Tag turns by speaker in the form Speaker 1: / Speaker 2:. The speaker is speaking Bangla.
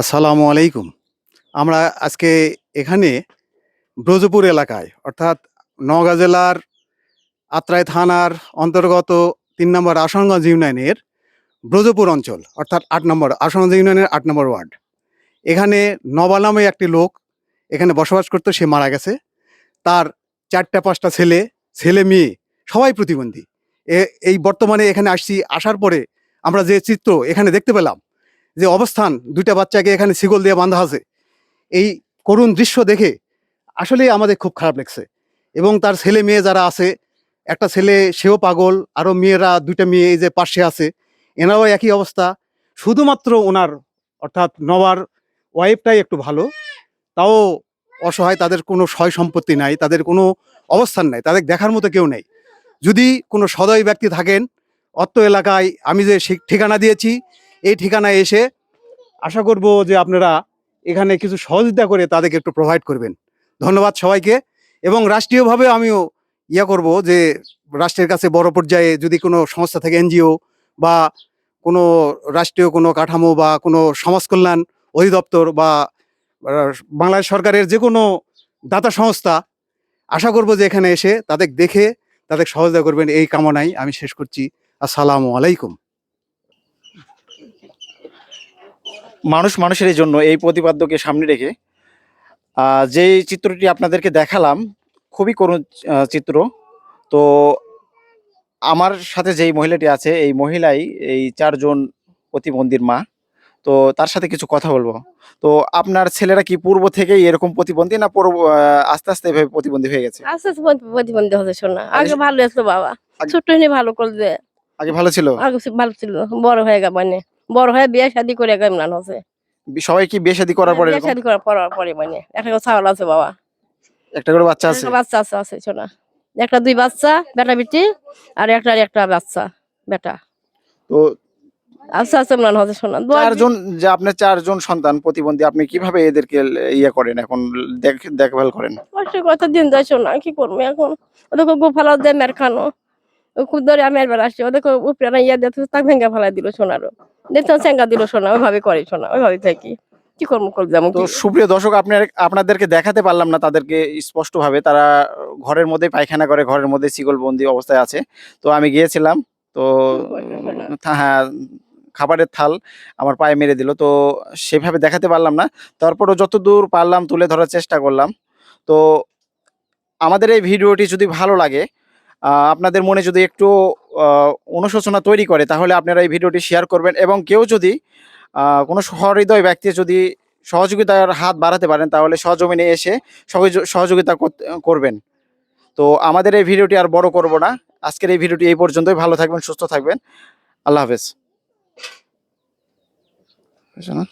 Speaker 1: আসসালামু আলাইকুম। আমরা আজকে এখানে ব্রজপুর এলাকায়, অর্থাৎ নওগাঁ জেলার আত্রাই থানার অন্তর্গত তিন নম্বর আসনগঞ্জ ইউনিয়নের ব্রজপুর অঞ্চল, অর্থাৎ আট নম্বর, আসনগঞ্জ ইউনিয়নের আট নম্বর ওয়ার্ড। এখানে নবা নামে একটি লোক এখানে বসবাস করতো, সে মারা গেছে। তার চারটা পাঁচটা ছেলে ছেলে মেয়ে, সবাই প্রতিবন্ধী। এই বর্তমানে এখানে আসছি, আসার পরে আমরা যে চিত্র এখানে দেখতে পেলাম যে অবস্থান, দুইটা বাচ্চাকে এখানে শিকল দিয়ে বাঁধা আছে। এই করুণ দৃশ্য দেখে আসলেই আমাদের খুব খারাপ লাগছে। এবং তার ছেলে মেয়ে যারা আছে, একটা ছেলে সেও পাগল, আরও মেয়েরা, দুইটা মেয়ে এই যে পাশে আছে, এনারাও একই অবস্থা। শুধুমাত্র ওনার, অর্থাৎ নবার ওয়াইফটাই একটু ভালো, তাও অসহায়, তাদের কোনো সয় সম্পত্তি নাই, তাদের কোনো অবস্থান নাই, তাদের দেখার মতো কেউ নেই। যদি কোনো সদয় ব্যক্তি থাকেন, অত্র এলাকায় আমি যে ঠিকানা দিয়েছি এই ঠিকানায় এসে আশা করব যে আপনারা এখানে কিছু সহযোগিতা করে তাদেরকে একটু প্রোভাইড করবেন। ধন্যবাদ সবাইকে। এবং রাষ্ট্রীয়ভাবে আমিও ইয়া করব যে রাষ্ট্রের কাছে বড় পর্যায়ে যদি কোনো সংস্থা থেকে, এনজিও বা কোনো রাষ্ট্রীয় কোনো কাঠামো বা কোনো সমাজ কল্যাণ অধিদপ্তর বা বাংলাদেশ সরকারের যে কোনো দাতা সংস্থা, আশা করব যে এখানে এসে তাদের দেখে তাদের সহযোগিতা করবেন। এই কামনায় আমি শেষ করছি। আসসালামু আলাইকুম।
Speaker 2: মানুষ মানুষের জন্য এই প্রতিপাদ্যকে সামনে রেখে যেই চিত্রটি আপনাদেরকে দেখালাম খুবই করুণ চিত্র। তো আমার সাথে যেই মহিলাটি আছে এই মহিলাই এই চারজন প্রতিবন্ধীর মা। তো তার সাথে কিছু কথা বলব। তো আপনার ছেলেরা কি পূর্ব থেকেই এরকম প্রতিবন্ধী না পূর্ব আস্তে আস্তে এভাবে প্রতিবন্ধী হয়ে গেছে?
Speaker 3: আস্তে আস্তে প্রতিবন্ধী হচ্ছে শোনা আগে ভালো আসলো বাবা। ছোট্ট ভালো করলে
Speaker 2: আগে ভালো ছিল?
Speaker 3: আগে ভালো ছিল বড় হয়ে গেল মানে। বড় হয়ে বিয়ে শাদি করে কেমন হচ্ছে
Speaker 2: সবাই কি বিয়ে শাদী করার পরে
Speaker 3: বিয়ে শাদি করার পর পরে মানে। একটা ছাগল আছে বাবা।
Speaker 2: একটা করে বাচ্চা আছে?
Speaker 3: বাচ্চা আছে আছে শোনা। একটা দুই বাচ্চা বেটা বেটি আর একটা আর একটা বাচ্চা বেটা।
Speaker 2: তো
Speaker 3: আচ্ছা আস্তে মনে হচ্ছে শোনা?
Speaker 2: চারজন যে আপনার চারজন সন্তান প্রতিবন্ধী আপনি কীভাবে এদেরকে ইয়ে করেন এখন? দেখ- দেখভাল করেন?
Speaker 3: কষ্ট কথা দিন যায় শোনা কি করব এখন? ওদেরকে গো ফালা দেয় মের খানো ও খুব ধরে আমি একবার আসছি ওদেরকে উপরে ইয়া দিতে তাক ভেঙ্গা ফেলা দিল সোনারও। দেখতে চেঙ্গা দিল সোনা, ওইভাবে করে সোনা, ওইভাবে থাকি। কি করব করব যেমন
Speaker 2: তো সুপ্রিয় দর্শক, আপনার, আপনাদেরকে দেখাতে পারলাম না, তাদেরকে স্পষ্ট ভাবে তারা ঘরের মধ্যে পায়খানা করে, ঘরের মধ্যে শিকল বন্দি অবস্থায় আছে। তো আমি গিয়েছিলাম, তো হ্যাঁ খাবারের থাল আমার পায়ে মেরে দিল। তো সেভাবে দেখাতে পারলাম না। তারপরও যতদূর পারলাম, তুলে ধরার চেষ্টা করলাম। তো আমাদের এই ভিডিওটি যদি ভালো লাগে আপনাদের মনে যদি একটু অনুশোচনা তৈরি করে তাহলে আপনারা এই ভিডিওটি শেয়ার করবেন এবং কেউ যদি কোনো সহৃদয় ব্যক্তি যদি সহযোগিতার হাত বাড়াতে পারেন তাহলে সহজমিনে এসে সহযোগ- সহযোগিতা করতে- করবেন। তো আমাদের এই ভিডিওটি আর বড় করব না। আজকের এই ভিডিওটি এই পর্যন্তই। ভালো থাকবেন সুস্থ থাকবেন। আল্লাহ হাফেজ। না?